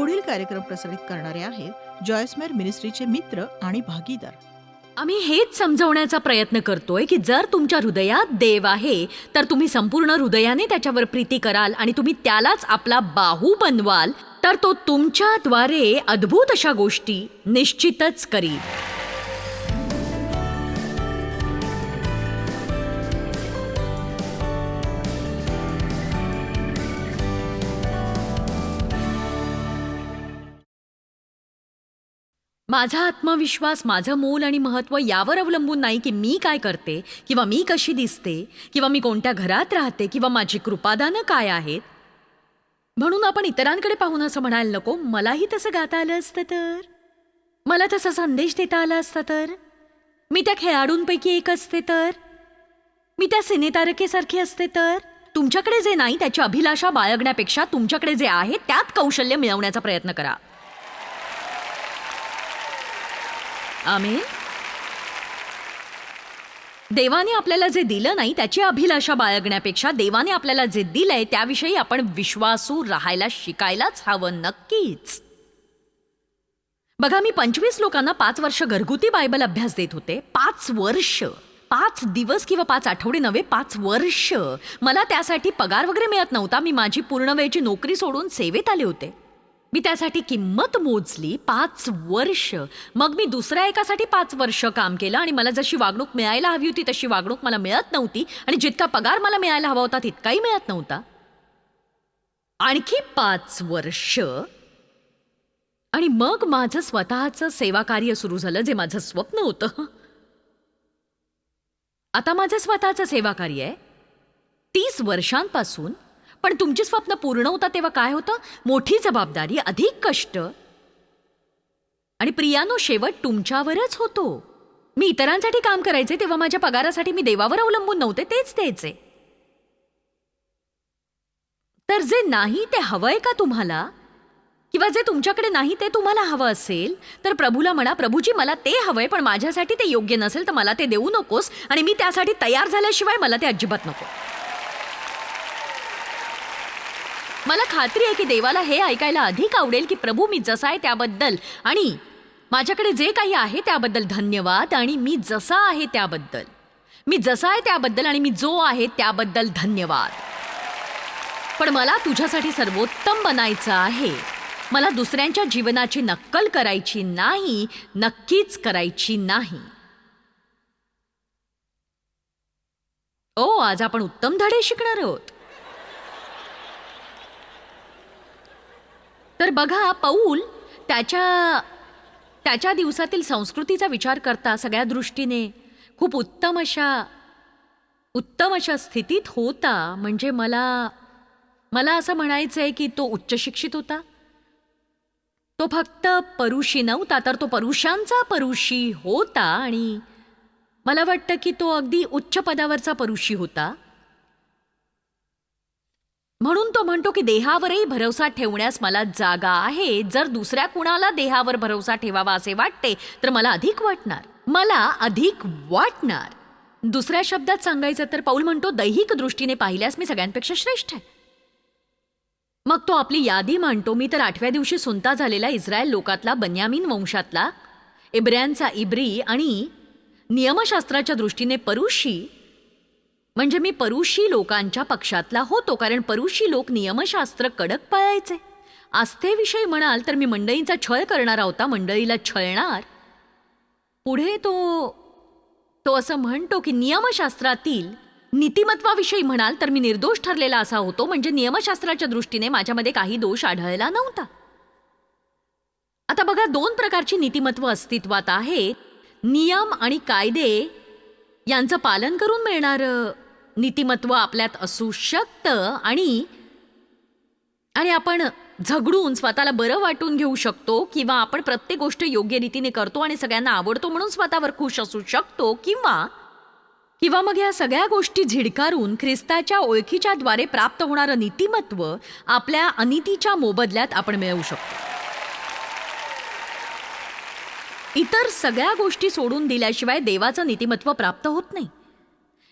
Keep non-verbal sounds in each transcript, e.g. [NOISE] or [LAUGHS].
पुढील कार्यक्रम प्रसारित करणारे आहेत जॉयस्मेर मिनिस्ट्रीचे मित्र आणि भागीदार. आम्ही हेच समजवण्याचा प्रयत्न करतोय की जर तुमच्या हृदयात देव आहे तर तुम्ही संपूर्ण हृदयाने त्याच्यावर प्रीती कराल आणि तुम्ही त्यालाच आपला बाहू बनवाल तर तो तुमच्याद्वारे अद्भुत अशा गोष्टी निश्चितच करील. माझा आत्मविश्वास माझं मोल आणि महत्त्व यावर अवलंबून नाही की मी काय करते किंवा मी कशी दिसते किंवा मी कोणत्या घरात राहते किंवा माझी कृपादानं काय आहेत. म्हणून आपण इतरांकडे पाहून असं म्हणायला नको मलाही तसं गाता आलं असतं तर. मला तसा संदेश देता आला असता तर. मी त्या खेळाडूंपैकी एक असते तर. मी त्या सिनेतारकेसारखी असते तर. तुमच्याकडे जे नाही त्याची अभिलाषा बाळगण्यापेक्षा तुमच्याकडे जे आहे त्यात कौशल्य मिळवण्याचा प्रयत्न करा. आम्ही देवाने आपल्याला जे दिलं नाही त्याची अभिलाषा बाळगण्यापेक्षा देवाने आपल्याला जे दिलंय त्याविषयी आपण विश्वासू राहायला शिकायलाच हवं नक्कीच. बघा मी पंचवीस लोकांना पाच वर्ष घरगुती बायबल अभ्यास देत होते. पाच वर्ष. पाच दिवस किंवा पाच आठवडे नव्हे पाच वर्ष. मला त्यासाठी पगार वगैरे मिळत नव्हता. मी माझी पूर्ण वेळची नोकरी सोडून सेवेत आले होते. मी त्यासाठी किंमत मोजली पाच वर्ष. मग मी दुसऱ्या एकासाठी पाच वर्ष काम केलं आणि मला जशी वागणूक मिळायला हवी होती तशी वागणूक मला मिळत नव्हती आणि जितका पगार मला मिळायला हवा होता तितकाही मिळत नव्हता. आणखी पाच वर्ष. आणि मग माझं स्वतःचं सेवा कार्य सुरू झालं जे माझं स्वप्न होतं. आता माझं स्वतःचं सेवा कार्य आहे. तीस वर्षांपासून पण तुमची स्वप्न पूर्ण होतात तेव्हा काय होतं? मोठी जबाबदारी अधिक कष्ट. आणि प्रियानो शेवट तुमच्यावरच होतो. मी इतरांसाठी काम करायचे तेव्हा माझ्या पगारासाठी मी देवावर अवलंबून नव्हते तेच द्यायचे. तर जे नाही ते हवंय का तुम्हाला? किंवा जे तुमच्याकडे नाही ते तुम्हाला हवं असेल तर प्रभूला म्हणा प्रभूजी मला ते हवंय पण माझ्यासाठी ते योग्य नसेल तर मला ते देऊ नकोस आणि मी त्यासाठी तयार झाल्याशिवाय मला ते अजिबात नको. मला खात्री आहे की देवाला हे ऐकायला अधिक आवडेल की प्रभू मी जसा आहे त्याबद्दल. आणि माझ्याकडे जे काही आहे त्याबद्दल धन्यवाद आणि मी जसा आहे त्याबद्दल. मी जसा आहे त्याबद्दल आणि मी जो आहे त्याबद्दल धन्यवाद. पण मला तुझ्यासाठी सर्वोत्तम बनायचं आहे. मला दुसऱ्यांच्या जीवनाची नक्कल करायची नाही नक्कीच करायची नाही. ओ आज आपण उत्तम धडे शिकणार आहोत. तर बघा पौल त्याच्या त्याच्या दिवसातील संस्कृतीचा विचार करता सगळ्या दृष्टीने. खूप उत्तम अशा उत्तम अशा स्थितीत होता. म्हणजे मला मला असं म्हणायचं आहे की तो उच्च शिक्षित होता. तो फक्त परुषी नव्हता तर तो परुषांचा परुषी होता आणि मला वाटतं की तो अगदी उच्च पदावरचा परुषी होता. म्हणून तो म्हणतो की देहावरही भरोसा ठेवण्यास मला जागा आहे. जर दुसऱ्या कुणाला देहावर भरोसा ठेवावा असे वाटते तर मला अधिक वाटणार. मला अधिक वाटणार. दुसऱ्या शब्दात सांगायचं तर पाऊल म्हणतो दैहिक दृष्टीने पाहिल्यास मी सगळ्यांपेक्षा श्रेष्ठ आहे. मग तो आपली यादी मांडतो. मी तर आठव्या दिवशी सुनता झालेला इस्रायल लोकातला बन्यामीन वंशातला इब्र्यांचा इब्री आणि नियमशास्त्राच्या दृष्टीने परुषी म्हणजे मी परुषी लोकांच्या पक्षातला होतो कारण परुषी लोक नियमशास्त्र कडक पाळायचे. आस्थेविषयी म्हणाल तर मी मंडळींचा छळ करणारा होता मंडळीला छळणार. पुढे तो तो असं म्हणतो की नियमशास्त्रातील नीतिमत्वाविषयी म्हणाल तर मी निर्दोष ठरलेला असा होतो म्हणजे नियमशास्त्राच्या दृष्टीने माझ्यामध्ये काही दोष आढळला नव्हता. आता बघा दोन प्रकारची नीतिमत्व अस्तित्वात आहेत नियम आणि कायदे यांचं पालन करून मिळणारं नीतिमत्व आपल्यात असू शकतं आणि आणि आपण झगडून स्वतःला बरं वाटून घेऊ शकतो किंवा आपण प्रत्येक गोष्ट योग्य रीतीने करतो आणि सगळ्यांना आवडतो म्हणून स्वतःवर खुश असू शकतो किंवा किंवा मग या सगळ्या गोष्टी झिडकारून ख्रिस्ताच्या ओळखीच्या द्वारे प्राप्त होणारं नीतिमत्व आपल्या अनितीच्या मोबदल्यात आपण मिळवू शकतो. इतर सगळ्या गोष्टी सोडून दिल्याशिवाय देवाचं नीतिमत्व प्राप्त होत नाही.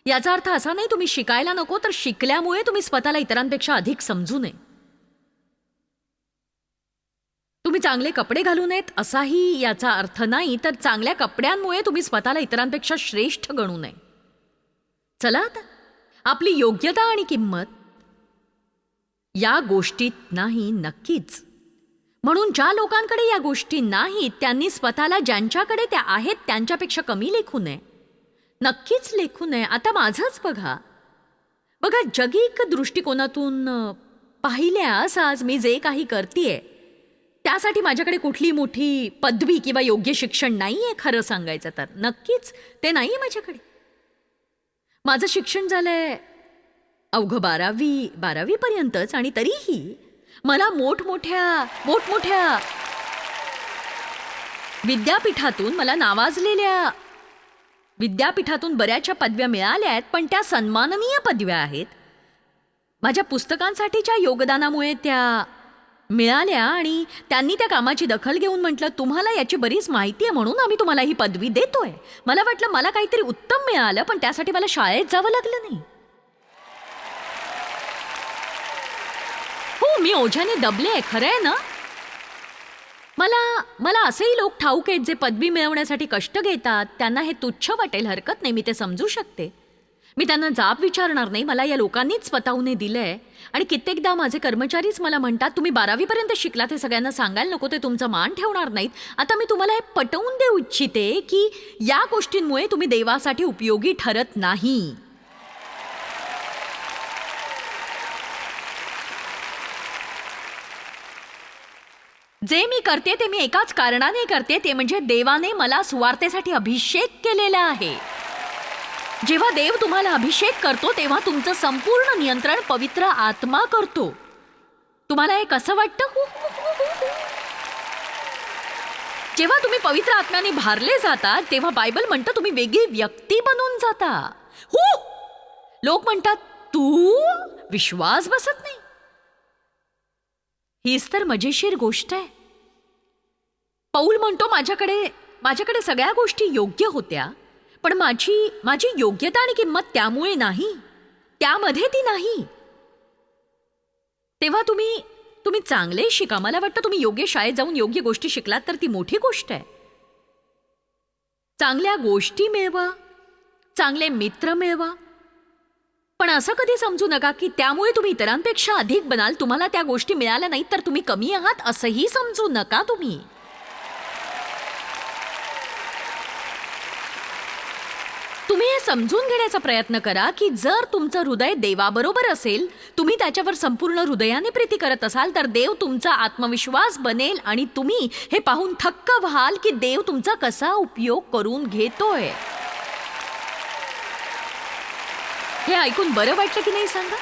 याचा अर्थ असा नाही तुम्ही शिकायला नको तर शिकल्यामुळे तुम्ही स्वतःला इतरांपेक्षा अधिक समजू नये. तुम्ही चांगले कपडे घालू नयेत असाही याचा अर्थ नाही तर चांगल्या कपड्यांमुळे तुम्ही स्वतःला इतरांपेक्षा श्रेष्ठ गणू नये. चला आता आपली योग्यता आणि किंमत या गोष्टीत नाही नक्कीच. म्हणून ज्या लोकांकडे या गोष्टी नाहीत त्यांनी स्वतःला ज्यांच्याकडे त्या आहेत त्यांच्यापेक्षा कमी लेखू नये. नक्कीच लेखू नये. आता माझंच बघा. बघा जगिक दृष्टिकोनातून पाहिल्यास आज मी जे काही करतीये त्यासाठी माझ्याकडे कुठली मोठी पदवी किंवा योग्य शिक्षण नाही आहे खरं सांगायचं तर. नक्कीच ते नाही आहे माझ्याकडे. माझं शिक्षण झालंय अवघं बारावी बारावीपर्यंतच आणि तरीही मला मोठमोठ्या मोठमोठ्या विद्यापीठातून मला नावाजलेल्या विद्यापीठातून बऱ्याचशा पदव्या मिळाल्या आहेत पण त्या सन्माननीय पदव्या आहेत. माझ्या पुस्तकांसाठीच्या योगदानामुळे त्या मिळाल्या आणि त्यांनी त्या कामाची दखल घेऊन म्हटलं तुम्हाला याची बरीच माहिती आहे म्हणून आम्ही तुम्हाला ही पदवी देतोय. मला वाटलं मला काहीतरी उत्तम मिळालं पण त्यासाठी मला शाळेत जावं लागलं नाही. हो मी ओझ्याने दबले आहे खरं आहे ना? मला मला असेही लोक ठाऊक आहेत जे पदवी मिळवण्यासाठी कष्ट घेतात. त्यांना हे तुच्छ वाटेल हरकत नाही मी ते समजू शकते. मी त्यांना जाब विचारणार नाही मला या लोकांनीच स्वतःहून दिलं दिलंय. आणि कित्येकदा माझे कर्मचारीच मला म्हणतात तुम्ही बारावीपर्यंत शिकलात हे सगळ्यांना सांगायला नको ते तुमचा मान ठेवणार नाहीत. आता मी तुम्हाला हे पटवून देऊ इच्छिते की या गोष्टींमुळे तुम्ही देवासाठी उपयोगी ठरत नाही. जे मी करते ते मी एकाच कारणाने करते ते म्हणजे देवाने मला सुवार्तेसाठी अभिषेक केलेला आहे. जेव्हा देव तुम्हाला अभिषेक करतो तेव्हा तुमचं संपूर्ण नियंत्रण पवित्र आत्मा करतो. तुम्हाला हे कसं वाटतं हु, जेव्हा तुम्ही पवित्र आत्म्याने भारले जाता तेव्हा बायबल म्हणतं तुम्ही वेगळी व्यक्ती बनून जाता. हो? लोक म्हणतात तू विश्वास बसत नाही. हीच तर मजेशीर गोष्ट आहे. पौल म्हणतो माझ्याकडे माझ्याकडे सगळ्या गोष्टी योग्य होत्या पण माझी माझी योग्यता आणि किंमत त्यामुळे नाही त्यामध्ये ती नाही. तेव्हा तुम्ही तुम्ही चांगले शिका. मला वाटतं तुम्ही योग्य शाळेत जाऊन योग्य गोष्टी शिकलात तर ती मोठी गोष्ट आहे. चांगल्या गोष्टी मिळवा चांगले मित्र मिळवा पण असं कधी समजू नका की त्यामुळे तुम्ही इतरांपेक्षा अधिक बनाल तुम्हाला त्या गोष्टी मिळाल्या नाहीत तर तुम्ही कमी आहात असंही समजू नका तुम्ही. तुम्ही हे समजून घेण्याचा प्रयत्न करा की जर तुमचं हृदय देवाबरोबर असेल तुम्ही त्याच्यावर संपूर्ण हृदयाने प्रीती करत असाल तर देव तुमचा आत्मविश्वास बनेल आणि तुम्ही हे पाहून थक्क व्हाल की देव तुमचा कसा उपयोग करून घेतोय. हे ऐकून बरं वाटलं की नाही सांगा?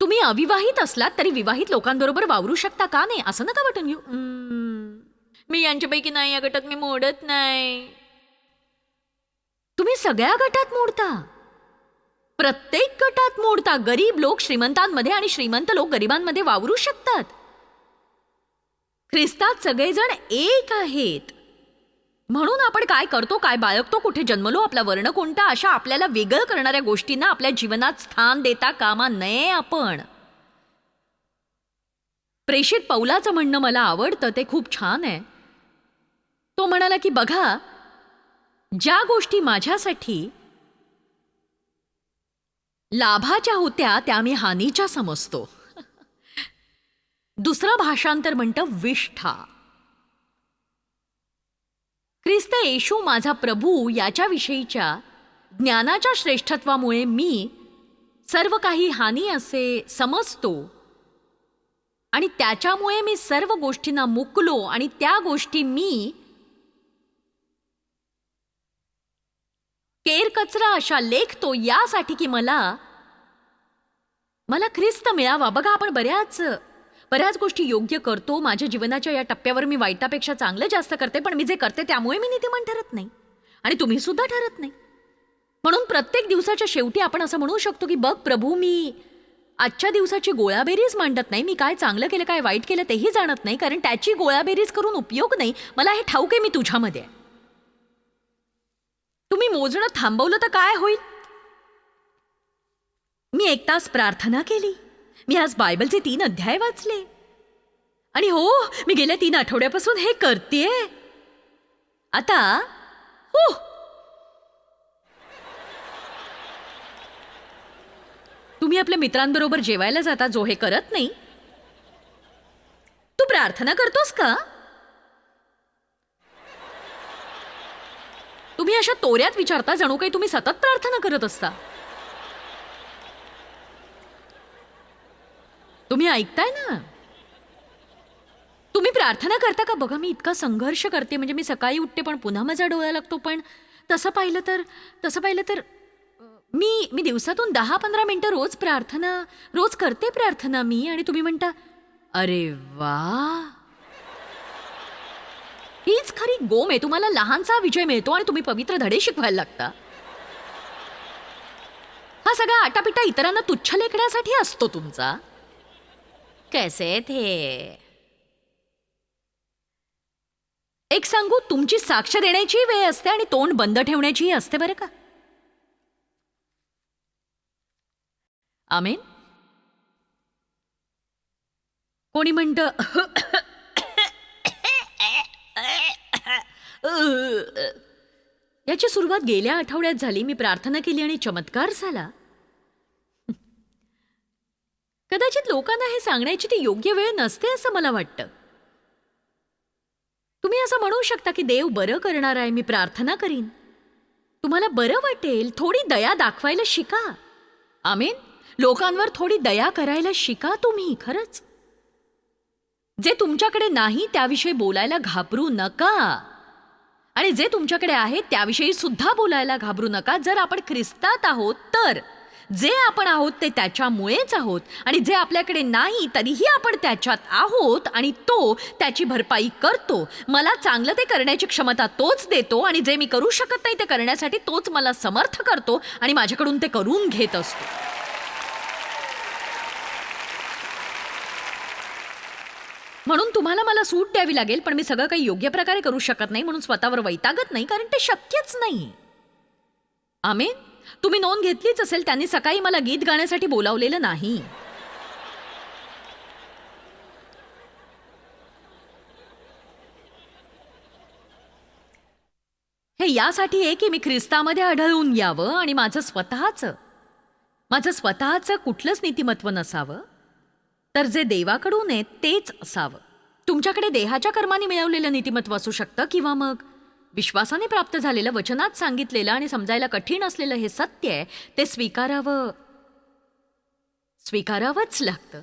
तुम्ही अविवाहित असलात तरी विवाहित लोकांबरोबर वावरू शकता का नाही? असं नका वाटून घेऊ. मी यांच्यापैकी नाही या गटात मी मोडत नाही. तुम्ही सगळ्या गटात मोडता. प्रत्येक गटात मोडता. गरीब लोक श्रीमंतांमध्ये आणि श्रीमंत लोक गरिबांमध्ये वावरू शकतात. ख्रिस्तात सगळेजण एक आहेत. म्हणून आपण काय करतो काय बाळगतो कुठे जन्मलो आपला वर्ण कोणता अशा आपल्याला वेगळं करणाऱ्या गोष्टींना आपल्या जीवनात स्थान देता कामा नये आपण. प्रेषित पौलाचं म्हणणं मला आवडतं ते खूप छान आहे. तो म्हणाला की बघा ज्या गोष्टी माझ्यासाठी लाभाच्या होत्या त्या मी हानीच्या समजतो. [LAUGHS] दुसरं भाषांतर म्हणतं विष्ठा. ख्रिस्त येशू माझा प्रभू याच्याविषयीच्या ज्ञानाच्या श्रेष्ठत्वामुळे मी सर्व काही हानी असे समजतो. आणि त्याच्यामुळे मी सर्व गोष्टींना मुकलो आणि त्या गोष्टी मी केरकचरा अशा लेखतो यासाठी की मला मला ख्रिस्त मिळावा. बघा आपण बऱ्याच बऱ्याच गोष्टी योग्य करतो. माझ्या जीवनाच्या या टप्प्यावर मी वाईटापेक्षा चांगलं जास्त करते पण मी जे करते त्यामुळे मी नीतिमान ठरत नाही. आणि तुम्ही सुद्धा ठरत नाही. म्हणून प्रत्येक दिवसाच्या शेवटी आपण असं म्हणू शकतो की बघ प्रभू मी आजच्या दिवसाची गोळाबेरीज मांडत नाही. मी काय चांगलं केलं काय वाईट केलं तेही जाणत नाही. कारण त्याची गोळाबेरीज करून उपयोग नाही. मला हे ठाऊक आहे मी तुझ्यामध्ये आहे. तुम्ही मोजणं थांबवलं तर काय होईल? मी एक तास प्रार्थना केली. मी आज बायबलचे तीन अध्याय वाचले. आणि हो मी गेल्या तीन आठवड्यापासून हे करतेय. आता हो. तुम्ही आपल्या मित्रांबरोबर जेवायला जाता जो हे करत नाही. तू प्रार्थना करतोस का? तुम्ही अशा तोऱ्यात विचारता जणू काही तुम्ही सतत प्रार्थना करत असता. तुम्ही ऐकताय ना? तुम्ही प्रार्थना करता का? बघा मी इतका संघर्ष करते. म्हणजे मी सकाळी उठते पण पुन्हा माझा डोळा लागतो. पण तसं पाहिलं तर तसं पाहिलं तर मी मी दिवसातून दहा पंधरा मिनटं रोज प्रार्थना रोज करते प्रार्थना मी. आणि तुम्ही म्हणता अरे वा! हीच खरी गोम आहे. तुम्हाला लहानसा विजय मिळतो आणि तुम्ही पवित्र धडे शिकवायला लागता. हा सगळा आटापिटा इतरांना तुच्छ लेखण्यासाठी असतो तुमचा. कैसे थे? एक सांगू तुमची साक्ष देण्याची वेळ असते आणि तोंड बंद ठेवण्याचीही असते बरं का? आमेन? कोणी म्हणत याची सुरुवात गेल्या आठवड्यात झाली मी प्रार्थना केली आणि चमत्कार झाला. कदाचित लोकांना हे सांगण्याची ती योग्य वेळ नसते असं मला वाटतं. तुम्ही असं म्हणू शकता की देव बरं करणार आहे मी प्रार्थना करीन. तुम्हाला बरं वाटेल थोडी दया दाखवायला शिका. आमेन? लोकांवर थोडी दया करायला शिका तुम्ही खरंच. जे तुमच्याकडे नाही त्याविषयी बोलायला घाबरू नका. आणि जे तुमच्याकडे आहे त्याविषयी सुद्धा बोलायला घाबरू नका. जर आपण ख्रिस्तात आहोत तर. जे आपण आहोत ते त्याच्यामुळेच आहोत. आणि जे आपल्याकडे नाही तरीही आपण त्याच्यात आहोत आणि तो त्याची भरपाई करतो. मला चांगलं ते करण्याची क्षमता तोच देतो आणि जे मी करू शकत नाही ते करण्यासाठी तोच मला समर्थ करतो आणि माझ्याकडून ते करून घेत असतो. म्हणून तुम्हाला मला सूट द्यावी लागेल पण मी सगळं काही योग्य प्रकारे करू शकत नाही म्हणून स्वतःवर वैतागत नाही कारण ते शक्यच नाही. आमेन? तुम्ही नोंद घेतलीच असेल त्यांनी सकाळी मला गीत गाण्यासाठी बोलावलेलं नाही. हे यासाठी आहे की मी ख्रिस्तामध्ये आढळून यावं आणि माझं स्वतःचं माझं स्वतःचं कुठलंच नीतिमत्व नसावं तर जे देवाकडून आहे तेच असावं. तुमच्याकडे देहाच्या कर्माने मिळवलेलं नीतिमत्व असू शकतं किंवा मग विश्वासाने प्राप्त झालेलं वचनात सांगितलेलं आणि समजायला कठीण असलेलं हे सत्य आहे ते स्वीकारावं. स्वीकारावंच लागतं.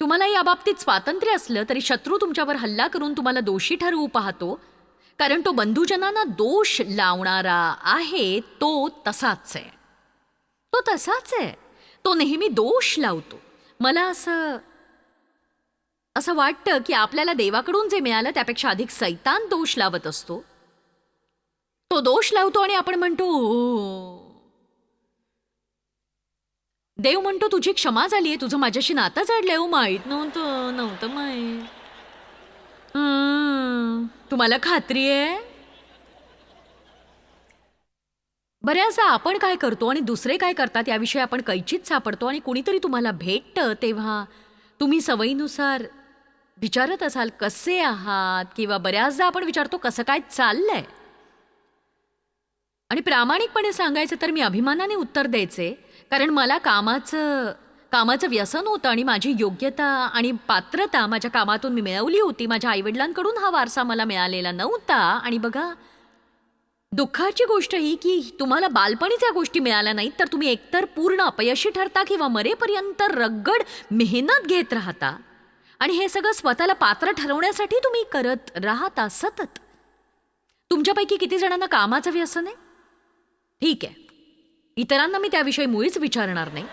तुम्हाला या बाबतीत स्वातंत्र्य असलं तरी शत्रू तुमच्यावर हल्ला करून तुम्हाला दोषी ठरवू पाहतो कारण तो बंधुजनांना दोष लावणारा आहे तो तसाच आहे. तो तसाच आहे. तो नेहमी दोष लावतो. मला असं असं वाटतं की आपल्याला देवाकडून जे मिळालं त्यापेक्षा अधिक सैतान दोष लावत असतो. तो दोष लावतो आणि आपण म्हणतो देव म्हणतो तुझी क्षमा झाली आहे तुझं माझ्याशी नातं जाडलंय हो माहीत नव्हतं नव्हतं माहीत. तुम्हाला खात्री आहे? बऱ्याचदा आपण काय करतो आणि दुसरे काय करतात याविषयी आपण कैचित सापडतो आणि कुणीतरी तुम्हाला भेटतं तेव्हा तुम्ही सवयीनुसार विचारत असाल कसे आहात? किंवा बऱ्याचदा आपण विचारतो कसं काय चाललंय? आणि प्रामाणिकपणे सांगायचं तर मी अभिमानाने उत्तर द्यायचे कारण मला कामाचं कामाचं व्यसन होतं आणि माझी योग्यता आणि पात्रता माझ्या कामातून मी मिळवली होती. माझ्या आईवडिलांकडून हा वारसा मला मिळालेला नव्हता. आणि बघा दुःखाची गोष्ट ही की तुम्हाला बालपणीच या गोष्टी मिळाल्या नाहीत तर तुम्ही एकतर पूर्ण अपयशी ठरता किंवा मरेपर्यंत रगड मेहनत घेत राहता. आणि हे सगळं स्वतःला पात्र ठरवण्यासाठी तुम्ही करत राहता सतत. तुमच्यापैकी किती जणांना कामाचं व्यसन आहे? ठीक आहे. इतरांना मी त्याविषयी मुळीच विचारणार नाही.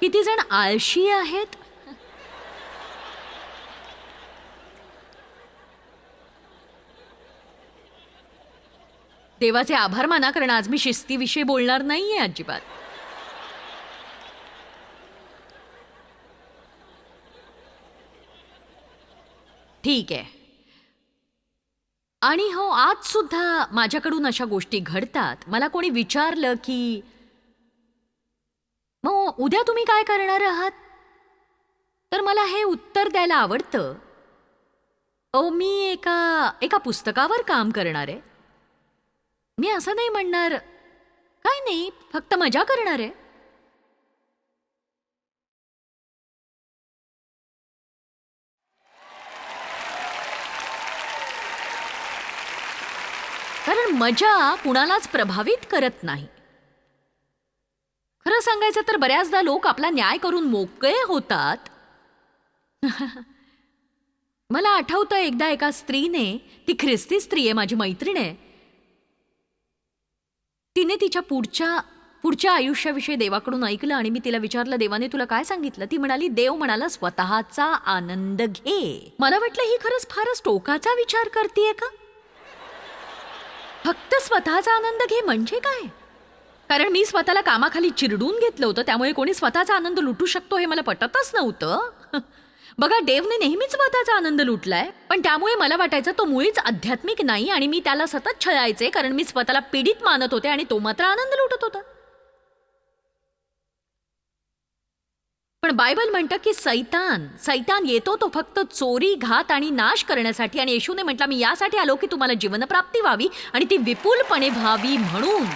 किती जण आळशी आहेत? देवाचे आभार माना कारण आज मी शिस्तीविषयी बोलणार नाहीये अजिबात. ठीक आहे. आणि हो आज सुद्धा माझ्याकडून अशा गोष्टी घडतात. मला कोणी विचारलं की मग उद्या तुम्ही काय करणार आहात? तर मला हे उत्तर द्यायला आवडतं. ओ मी एका एका पुस्तकावर काम करणार आहे. मी असं नाही म्हणणार. काय नाही फक्त मजा करणार आहे. कारण मजा कुणालाच प्रभावित करत नाही. खरं सांगायचं तर बऱ्याचदा लोक आपला न्याय करून मोकळे होतात. [LAUGHS] मला आठवतं एकदा एका स्त्रीने ती ख्रिस्ती स्त्री आहे माझी मैत्रीण आहे. तिने तिच्या पुढच्या पुढच्या आयुष्याविषयी देवाकडून ऐकलं आणि मी तिला विचारलं देवाने तुला काय सांगितलं? ती म्हणाली देव म्हणाला स्वतःचा आनंद घे. मला वाटलं ही खरंच फारच टोकाचा विचार करतीये का? फक्त स्वतःचा आनंद घे म्हणजे काय? कारण मी स्वतःला कामाखाली चिरडून घेतलं होतं त्यामुळे कोणी स्वतःचा आनंद लुटू शकतो हे मला पटतच नव्हतं. [LAUGHS] बघा देवने नेहमीच स्वतःचा आनंद लुटलाय पण त्यामुळे मला वाटायचं तो मुळीच आध्यात्मिक नाही आणि मी त्याला सतत छळायचे कारण मी स्वतःला पीडित मानत होते आणि तो मात्र आनंद लुटत होता. पण बायबल म्हणतं की सैतान सैतान येतो तो फक्त चोरी घात आणि नाश करण्यासाठी. आणि येशूने म्हटलं मी यासाठी आलो की तुम्हाला जीवनप्राप्ती व्हावी आणि ती विपुलपणे व्हावी म्हणून.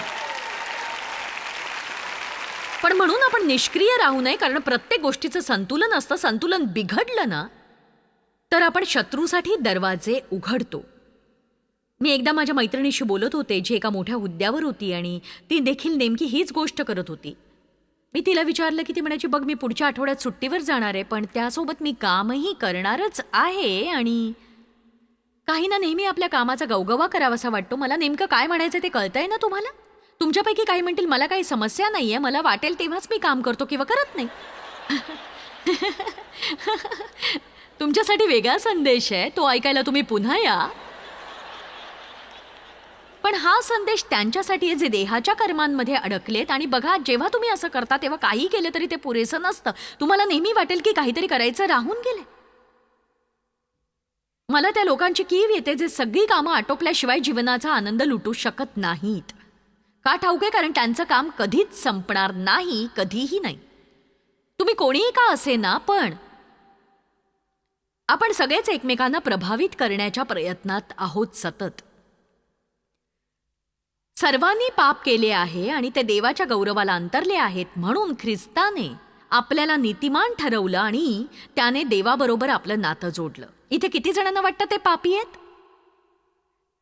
पण म्हणून आपण निष्क्रिय राहू नये कारण प्रत्येक गोष्टीचं संतुलन असतं. संतुलन बिघडलं ना तर आपण शत्रूसाठी दरवाजे उघडतो. मी एकदा माझ्या मैत्रिणीशी बोलत होते जी एका मोठ्या हुद्द्यावर होती आणि ती देखील नेमकी हीच गोष्ट करत होती. मी तिला विचारलं की ती म्हणायची बघ मी पुढच्या आठवड्यात सुट्टीवर जाणार आहे पण त्यासोबत मी कामही करणारच आहे आणि काहींना नेहमी आपल्या कामाचा गवगवा करावासा वाटतो. मला नेमकं काय म्हणायचं ते कळतंय ना तुम्हाला? तुमच्यापैकी काही म्हणतील मला काही समस्या नाही आहे मला वाटेल तेव्हाच मी काम करतो किंवा करत नाही. [LAUGHS] तुमच्यासाठी वेगळा संदेश आहे. तो ऐकायला तुम्ही पुन्हा या. पण हा संदेश त्यांच्यासाठी जे देहाच्या कर्मांमध्ये अडकलेत आणि बघा जेव्हा तुम्ही असं करता तेव्हा काही केलं तरी ते पुरेसं नसतं. तुम्हाला नेहमी वाटेल की काहीतरी करायचं राहून गेले मला त्या लोकांची कीव येते जे सगळी कामं आटोपल्याशिवाय जीवनाचा आनंद लुटू शकत नाहीत. का ठाऊक आहे? कारण त्यांचं काम कधीच संपणार नाही कधीही नाही. तुम्ही कोणीही का असे ना पण आपण सगळेच एकमेकांना प्रभावित करण्याच्या प्रयत्नात आहोत सतत. सर्वांनी पाप केले आहे आणि ते देवाच्या गौरवाला अंतरले आहेत म्हणून ख्रिस्ताने आपल्याला नीतिमान ठरवलं आणि त्याने देवाबरोबर आपलं नातं जोडलं. इथे किती जणांना वाटतं ते पापी आहेत?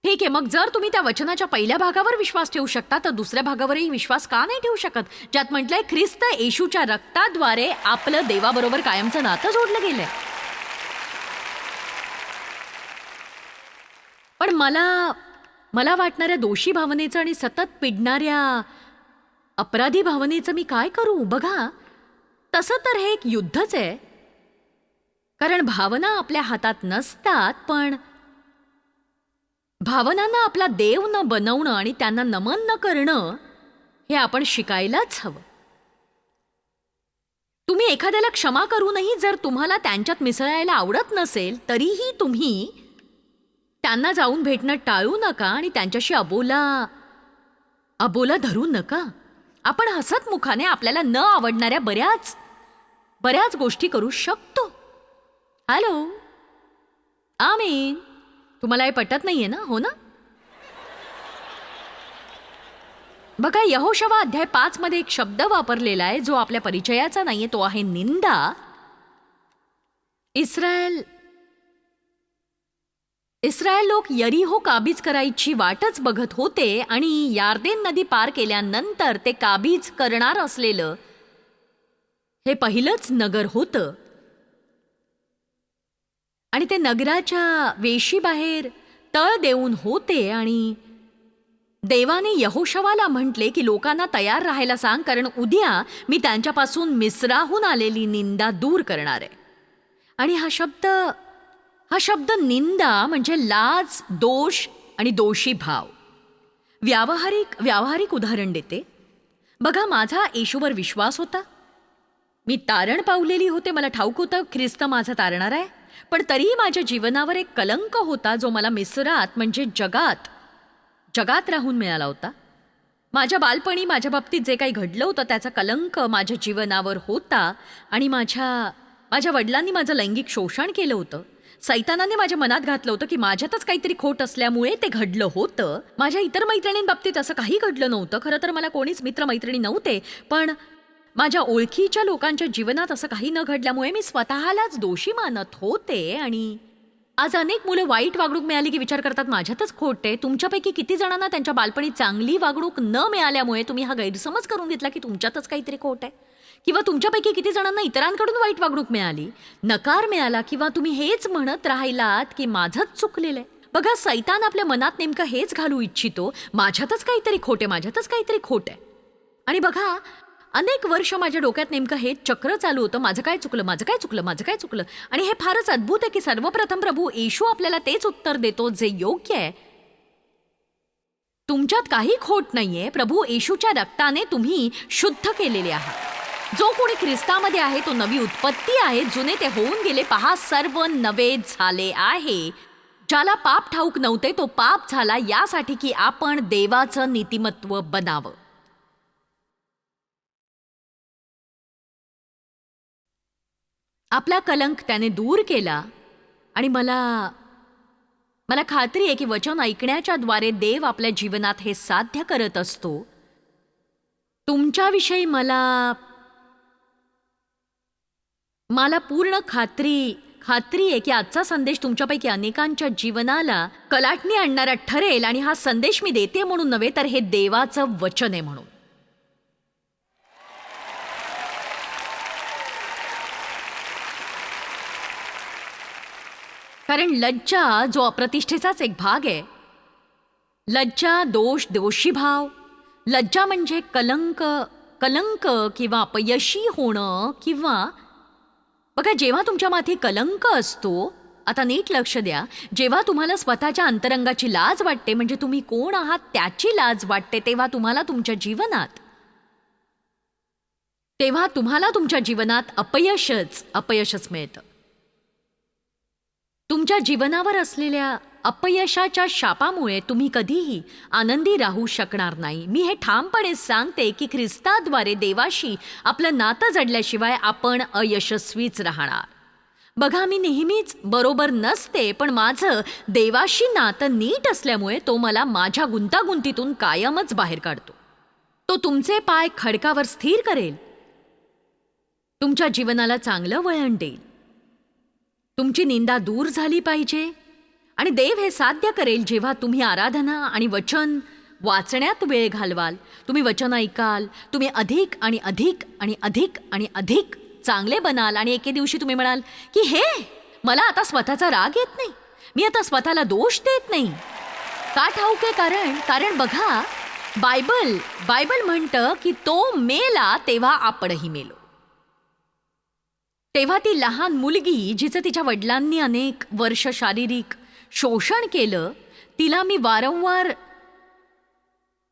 ठीक आहे मग जर तुम्ही त्या वचनाच्या पहिल्या भागावर विश्वास ठेवू शकता तर दुसऱ्या भागावरही विश्वास का नाही ठेवू शकत? ज्यात म्हटलंय ख्रिस्त येशूच्या रक्ताद्वारे आपलं देवाबरोबर कायमचं नातं जोडलं गेलंय. पण मला मला वाटणाऱ्या दोषी भावनेचं आणि सतत पिडणाऱ्या अपराधी भावनेचं मी काय करू? बघा. तसं तर हे एक युद्धच आहे. कारण भावना आपल्या हातात नसतात पण भावनांना आपला देव न बनवणं आणि त्यांना नमन न करणं हे आपण शिकायलाच हवं. तुम्ही एखाद्याला क्षमा करूनही जर तुम्हाला त्यांच्यात मिसळायला आवडत नसेल तरीही तुम्ही त्यांना जाऊन भेटणं टाळू नका आणि त्यांच्याशी अबोला अबोला धरू नका. आपण हसत मुखाने आपल्याला न आवडणाऱ्या बऱ्याच बऱ्याच गोष्टी करू शकतो. हॅलो? आमीन. तुम्हाला हे पटत नाहीये ना? हो ना? बघा यहोशवा अध्याय पाच मध्ये एक शब्द वापरलेला आहे जो आपल्या परिचयाचा नाहीये तो आहे निंदा. इस्रायल इस्रायल लोक यरीहो काबीज करायची वाटच बघत होते आणि यार्देन नदी पार केल्यानंतर ते काबीज करणार असलेलं हे पहिलंच नगर होतं. आणि ते नगराच्या वेशीबाहेर तळ देऊन होते आणि देवाने यहोशवाला म्हटले की लोकांना तयार राहायला सांग कारण उद्या मी त्यांच्यापासून मिसराहून आलेली निंदा दूर करणार. आहे आणि हा शब्द हा शब्द निंदा म्हणजे लाज दोष आणि दोषी भाव. व्यावहारिक व्यावहारिक उदाहरण देते. बघा माझा येशूवर विश्वास होता. मी तारण पावलेली होते मला ठाऊक होतं ख्रिस्त माझा तारणार आहे. पण तरीही माझ्या जीवनावर एक कलंक होता जो मला मिसरात म्हणजे जगात जगात राहून मिळाला होता. माझ्या बालपणी माझ्या बाबतीत जे काही घडलं होतं त्याचा कलंक माझ्या जीवनावर होता आणि माझ्या माझ्या वडिलांनी माझं लैंगिक शोषण केलं होतं. सैतानाने माझ्या मनात घातलं होतं की माझ्यातच काहीतरी खोट असल्यामुळे ते घडलं होतं. माझ्या इतर मैत्रिणींबाबतीत असं काही घडलं नव्हतं. खरं तर मला कोणीच मित्रमैत्रिणी नव्हते. पण माझ्या ओळखीच्या लोकांच्या जीवनात असं काही न घडल्यामुळे मी स्वतःलाच दोषी मानत होते आणि आज अनेक मुलं वाईट वागणूक मिळाली की विचार करतात माझ्यातच खोट आहे. तुमच्यापैकी किती जणांना त्यांच्या बालपणी चांगली वागणूक न मिळाल्यामुळे तुम्ही हा गैरसमज करून घेतला की तुमच्यातच काहीतरी खोट आहे? किंवा तुमच्यापैकी किती जणांना इतरांकडून वाईट वागणूक मिळाली? नकार मिळाला किंवा तुम्ही हेच म्हणत राहिलात की माझंच चुकलेलं आहे? बघा सैतान आपल्या मनात नेमकं हेच घालू इच्छितो. माझ्यातच काहीतरी खोट आहे माझ्यातच काहीतरी खोट आहे. आणि बघा अनेक वर्ष माझ्या डोक्यात नेमकं हे चक्र चालू होतं. माझं काय चुकलं माझं काय चुकलं माझं काय चुकलं? आणि हे फारच अद्भुत आहे की सर्वप्रथम प्रभू येशू आपल्याला तेच उत्तर देतो जे योग्य आहे. तुमच्यात काही खोट नाहीये. प्रभू येशूच्या रक्ताने तुम्ही शुद्ध केलेले आहात. जो कोणी ख्रिस्तामध्ये आहे तो नवी उत्पत्ती आहे. जुने ते होऊन गेले पहा सर्व नवे झाले आहे. ज्याला पाप ठाऊक नव्हते तो पाप झाला यासाठी की आपण देवाचं नीतिमत्व बनावं. आपला कलंक त्याने दूर केला आणि मला मला खात्री आहे की वचन ऐकण्याच्या द्वारे देव आपल्या जीवनात हे साध्य करत असतो. तुमच्याविषयी मला मला पूर्ण खात्री खात्री आहे की आजचा संदेश तुमच्यापैकी अनेकांच्या जीवनाला कलाटणी आणणारा ठरेल आणि हा संदेश मी देते म्हणून नव्हे तर हे देवाचं वचन आहे म्हणून. कारण लज्जा जो अप्रतिष्ठेचाच एक भाग आहे. लज्जा दोष दोषीभाव लज्जा म्हणजे कलंक कलंक किंवा अपयशी होणं किंवा बघा जेव्हा तुमच्या माथे कलंक असतो आता नीट लक्ष द्या जेव्हा तुम्हाला स्वतःच्या अंतरंगाची लाज वाटते म्हणजे तुम्ही कोण आहात त्याची लाज वाटते तेव्हा तुम्हाला तुमच्या जीवनात तेव्हा तुम्हाला तुमच्या जीवनात अपयशच अपयशच मिळतं. तुमच्या जीवनावर असलेल्या अपयशाच्या शापामुळे तुम्ही कधीही आनंदी राहू शकणार नाही. मी हे ठामपणे सांगते की ख्रिस्ताद्वारे देवाशी आपलं नातं जडल्याशिवाय आपण अयशस्वीच राहणार. बघा मी नेहमीच बरोबर नसते पण माझं देवाशी नातं नीट असल्यामुळे तो मला माझ्या गुंतागुंतीतून कायमच बाहेर काढतो. तो तुमचे पाय खडकावर स्थिर करेल. तुमच्या जीवनाला चांगलं वळण देईल. तुमची निंदा दूर झाली पाहिजे. आणि देव हे साध्य करेल जेव्हा तुम्ही आराधना आणि वचन वाचण्यात वेळ घालवाल. तुम्ही वचन ऐकाल तुम्ही अधिक आणि अधिक आणि अधिक आणि अधिक चांगले बनाल आणि एके दिवशी तुम्ही म्हणाल की हे मला आता स्वतःचा राग येत नाही. मी आता स्वतःला दोष देत नाही. का ठाऊक आहे? कारण कारण बघा बायबल बायबल म्हणतं की तो मेला तेव्हा आपणही मेलो. तेव्हा ती लहान मुलगी जिचं तिच्या वडिलांनी अनेक वर्ष शारीरिक शोषण केलं तिला मी वारंवार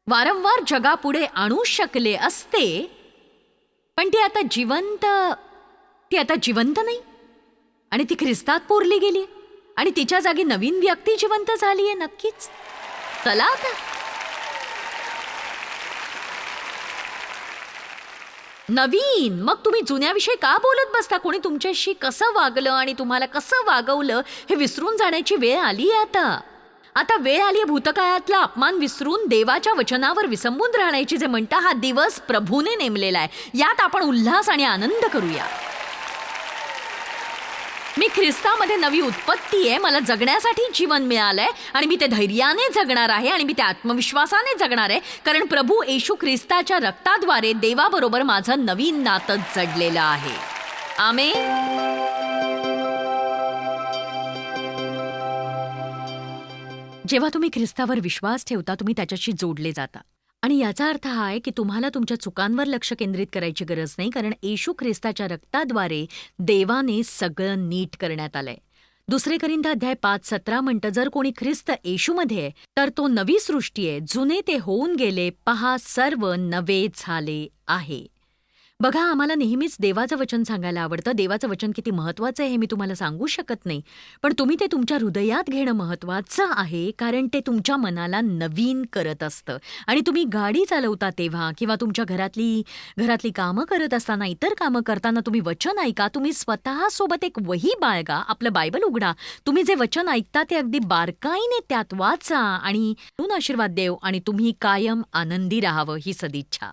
वारंवार जगापुढे आणू शकले असते पण ती आता जिवंत ती आता जिवंत नाही. आणि ती ख्रिस्तात पोरली गेली. आणि तिच्या जागी नवीन व्यक्ती जिवंत झाली आहे नक्कीच. चला आता. नवीन. मग तुम्ही जुन्याविषयी का बोलत बसता? कोणी तुमच्याशी कसं वागलं आणि तुम्हाला कसं वागवलं हे विसरून जाण्याची वेळ आली आहे आता. आता वेळ आली आहे भूतकाळातला अपमान विसरून देवाच्या वचनावर विसंबून राहण्याची जे म्हणता हा दिवस प्रभूने नेमलेला आहे. यात आपण उल्हास आणि आनंद करूया. मी ख्रिस्तामध्ये नवी उत्पत्ती आहे मला जगण्यासाठी जीवन मिळालंय आणि मी ते धैर्याने जगणार आहे आणि मी ते आत्मविश्वासाने जगणार आहे. कारण प्रभू येशू ख्रिस्ताच्या रक्ताद्वारे देवाबरोबर माझं नवीन नातं जडलेलं आहे. आमे जेव्हा तुम्ही ख्रिस्तावर विश्वास ठेवता तुम्ही त्याच्याशी जोडले जाता. आणि याचा अर्थ हा आहे की तुम्हाला तुमच्या चुकांवर लक्ष केंद्रित करायची गरज नाही कारण येशू ख्रिस्ताच्या रक्ताद्वारे देवाने सगळं नीट करण्यात आलंय. दुसरे करिंद अध्याय पाच सतरा म्हणतं जर कोणी ख्रिस्त येशूमध्ये आहे तर तो नवी सृष्टी आहे जुने ते होऊन गेले पहा सर्व नवे झाले आहे. बघा आम्हाला नेहमीच देवाचं वचन सांगायला आवडतं. देवाचं वचन किती महत्वाचं आहे हे मी तुम्हाला सांगू शकत नाही. पण तुम्ही ते तुमच्या हृदयात घेणं महत्वाचं आहे कारण ते तुमच्या मनाला नवीन करत असतं. आणि तुम्ही गाडी चालवता तेव्हा किंवा तुमच्या घरातली घरातली कामं करत असताना इतर कामं करताना तुम्ही वचन ऐका. तुम्ही स्वतःसोबत एक वही बाळगा आपलं बायबल उघडा. तुम्ही जे वचन ऐकता ते अगदी बारकाईने त्यात वाचा आणि आशीर्वाद देव आणि तुम्ही कायम आनंदी राहावं ही सदिच्छा.